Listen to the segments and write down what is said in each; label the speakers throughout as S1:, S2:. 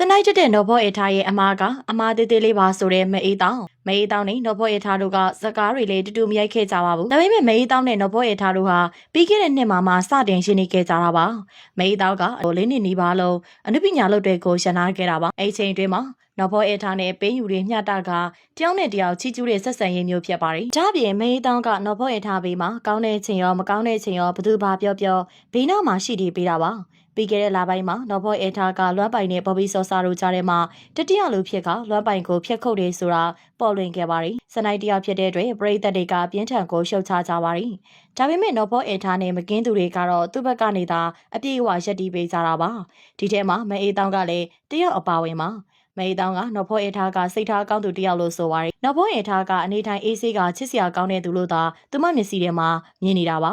S1: စနိုက်တက်တဲ့နော်ဘောအေထားရဲ့အမားကအမားသေးသေးလေးပါဆိုတဲ့မအေးတောင်မအေးတောင်နဲ့နော်ဘောအေထားတို့ကစကားတွေလည်းတူတူမရိုက်ခဲ့ကြပါဘူးဒါပေမဲ့မအေးတောင်နဲ့နော်ဘောအေထားတို့ဟာပြီးခဲ့တဲ့နှစ်မှာမှစတင်ရှင်းနေခဲ့ကြတာပါမအေးတောင်ကဟိုလေးနှစ်နီးပါလုံးအနုပညာလုပ်တွေကိုရှင်းနာခဲ့တာပါအဲ့ချိန်တွင်းမှာနော်ဘောအေထားနဲ့ပေးယူတွေမျှတကတယောက်နဲ့တယောက်ချီကျူးတဲ့ဆက်ဆံရေးမျိုးဖြစ်ပါတယ်။ဒါ့အပြင်မအေးတောင်ကနော်ဘောအေထားဘေးမှာကောင်းတဲ့ချိန်ရောမကောင်းတဲ့ချိန်ရောဘသူဘာပြောပြောဘေးနားမှာရှိနေပေးတာပါ။ ပြီးခဲ့တဲ့လပိုင်းမှာနော်ဘောအေထားကလွမ်းပိုင်နဲ့ဘော်ဘီဆော့ဆာတို့ကြားထဲမှာတတိယလူဖြစ်ကလွမ်းပိုင်ကိုဖျက်ခုတ်တယ်ဆိုတာပေါ်လွင်ခဲ့ပါတယ်။စနိုက်တယောက်ဖြစ်တဲ့အတွက်ပရိသတ်တွေကပြင်းထန်ကိုရှုတ်ချကြပါတယ်။ဒါပေမဲ့နော်ဘောအေထားနဲ့မကင်းသူတွေကတော့သူ့ဘက်ကနေသာအပြည့်အဝရက်တီးပေးကြတာပါ။ဒီထဲမှာမအေးတောင်ကလည်းတယောက်အပါဝင်ပါ။မေတောင်ကနော်ဖိုးအေထားကစိတ်ထားကောင်းသူတယောက်လို့ဆိုပါရယ်နော်ဖိုးအေထားကအနေထိုင်အေးဆေးကချစ်စရာကောင်းတဲ့သူလို့သာသူမမျက်စိထဲမှာမြင်နေတာပါ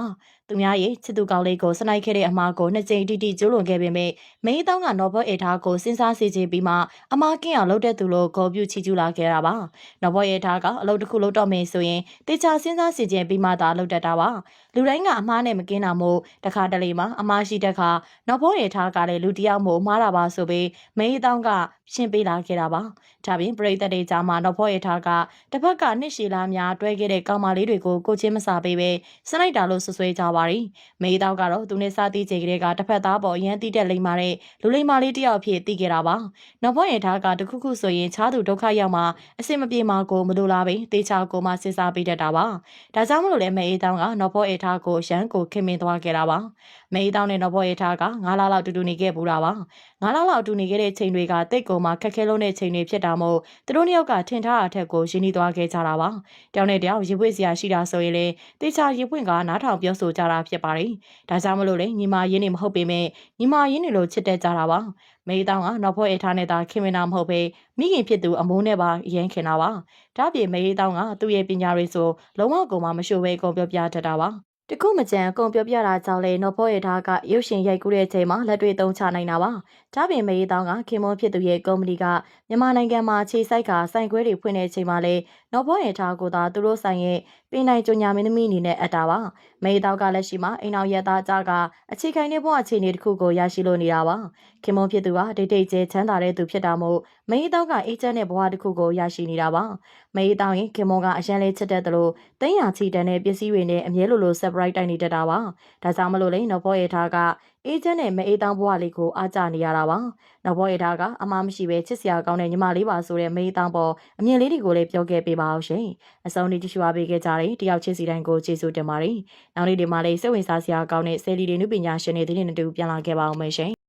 S1: သူများရဲ့ချစ်သူကောင်းလေးကိုစနိုက်ခဲ့တဲ့အမားကိုနှစ်ကြိမ်တိတိကျိုးလွန်ခဲ့ပေမဲ့မေတောင်ကနော်ဖိုးအေထားကိုစဉ်းစားစေချင်ပြီးမှအမားကင်းအောင်လုပ်တဲ့သူလို့ဂေါ်ပြုချီကျူးလာခဲ့တာပါနော်ဖိုးအေထားကအလုပ်တစ်ခုလုပ်တော့မယ်ဆိုရင်တေချာစဉ်းစားစေချင်ပြီးမှသာလုပ်တတ်တာပါလူတိုင်းကအမားနဲ့မကင်းတာမို့တခါတလေမှာအမားရှိတဲ့ခါနော်ဖိုးအေထားကလည်းလူတယောက်မို့မှားတာပါဆိုပြီးမေတောင်ကရှင်းပေးလာခဲ့တာပါ။ဒါပြင်ပရိသတ်တွေကြားမှာတော့ဖော်ရထားကတစ်ဖက်ကနှစ်ရှည်လားများတွဲခဲ့တဲ့ကောင်မလေးတွေကိုကိုချင်းမစာပေးပဲစနိုက်တာလို့ဆွဆွဲကြပါရီ။မေးတော့ကတော့သူနဲ့စားသီးချိန်ကလေးကတစ်ဖက်သားပေါ်ရန်တီးတဲ့လိမ္မာတဲ့လူလိမ္မာလေးတယောက်ဖြစ်တည်ခဲ့တာပါ။နော်ဖော်ရထားကတခုခုဆိုရင်ချားသူဒုက္ခရောက်မှာအစင်မပြေမှာကိုမလိုလားပဲတေချာကိုမှစဉ်းစားပေးတတ်တာပါ။ဒါကြောင့်မလို့လဲမေးတောင်းကနော်ဖော်ရထားကိုရန်ကိုခင်မင်သွားခဲ့တာပါ။မေးတောင်းနဲ့နော်ဖော်ရထားက9လလောက်တူတူနေခဲ့ပူတာပါ။9လလောက်တူနေခဲ့တဲ့ချိန်တွေကတိတ်ကုံမှာခက်ခဲလုံးတဲ့ချိန်တွေဖြစ်တာမို့သူတို့နှစ်ယောက်ကထင်ထားတာထက်ကိုရင်းနှီးသွားခဲ့ကြတာပါ။တယောက်နဲ့တယောက်ရေပွေစရာရှိတာဆိုရင်လေတေချာရေပွင့်ကနားထောင်ပြောဆိုကြတာဖြစ်ပါတယ်။ဒါကြောင့်မလို့လေညီမရင်းနေမဟုတ်ပေမဲ့ညီမရင်းနေလို့ချစ်တဲ့ကြတာပါ။မေးတောင်းကနောက်ဖွဲ့အထားနဲ့သာခင်မင်တာမဟုတ်ပဲမိခင်ဖြစ်သူအမိုးနဲ့ပါရင်းခင်တာပါ။ဒါ့ပြင်မေးတောင်းကသူ့ရဲ့ပညာရေးဆိုလုံးဝကုန်မှမရှိဘဲကုန်ပြောပြတတ်တာပါ။ တခုမကြံအကုန်ပြောပြတာကြောင့်လေနော်ဖောရဲ့ဓာတ်ကရုပ်ရှင်ရိုက်ကူးတဲ့အချိန်မှာလက်တွေသုံးချနိုင်တာပါ။ဒါပြင်မေးတောင်းကခင်မွန်ဖြစ်သူရဲ့ကုမ္ပဏီကမြန်မာနိုင်ငံမှာခြေစိုက်ကစိုင်ခွဲတွေဖွင့်တဲ့အချိန်မှာလေနော်ဖောရဲ့ဓာတ်ကိုသာသူတို့ဆိုင်ရဲ့ပင်နိုင်ကြညာမင်းသမီးအနေနဲ့အပ်တာပါ။မေးတောင်းကလက်ရှိမှာအိမ်အောင်ရသားကြကအခြေခိုင်တဲ့ဘဝအခြေအနေတစ်ခုကိုရရှိလို့နေတာပါ။ခင်မွန်ဖြစ်သူကဒိတ်ဒိတ်ကျဲချမ်းသာတဲ့သူဖြစ်တာမို့မေးတောင်းကအေးချမ်းတဲ့ဘဝတစ်ခုကိုရရှိနေတာပါ။မေးတောင်းရင်ခင်မွန်ကအရန်လေးချစ်တဲ့သူလို့တင်းရချီတန်တဲ့ပစ္စည်းတွေနဲ့အမြဲလိုလို surprise တိုက်နေတတ်တာပါ။ဒါကြောင့်မလို့လေနော်ဘောရဲ့ထားကအေးချမ်းနဲ့မအေးတောင်းဘဝလေးကိုအားကြနေရတာပါ။နော်ဘောရဲ့ထားကအမားမရှိပဲချစ်စရာကောင်းတဲ့ညီမလေးပါဆိုတဲ့မေးတောင်းပေါ်အမြင်လေးတွေကိုလည်းပြောခဲ့ပေးပါအောင်ရှင်။အဆုံးနေ့ကြည့်ရှုအားပေးခဲ့ကြတဲ့တယောက်ချစ်စီတိုင်းကိုကျေးဇူးတင်ပါတယ်။နောက်နေ့ဒီမှာလေးစိတ်ဝင်စားစရာကောင်းတဲ့ဆယ်လီတွေနုပညာရှင်တွေဒီနေ့တူပြန်လာခဲ့ပါအောင်မယ်ရှင်။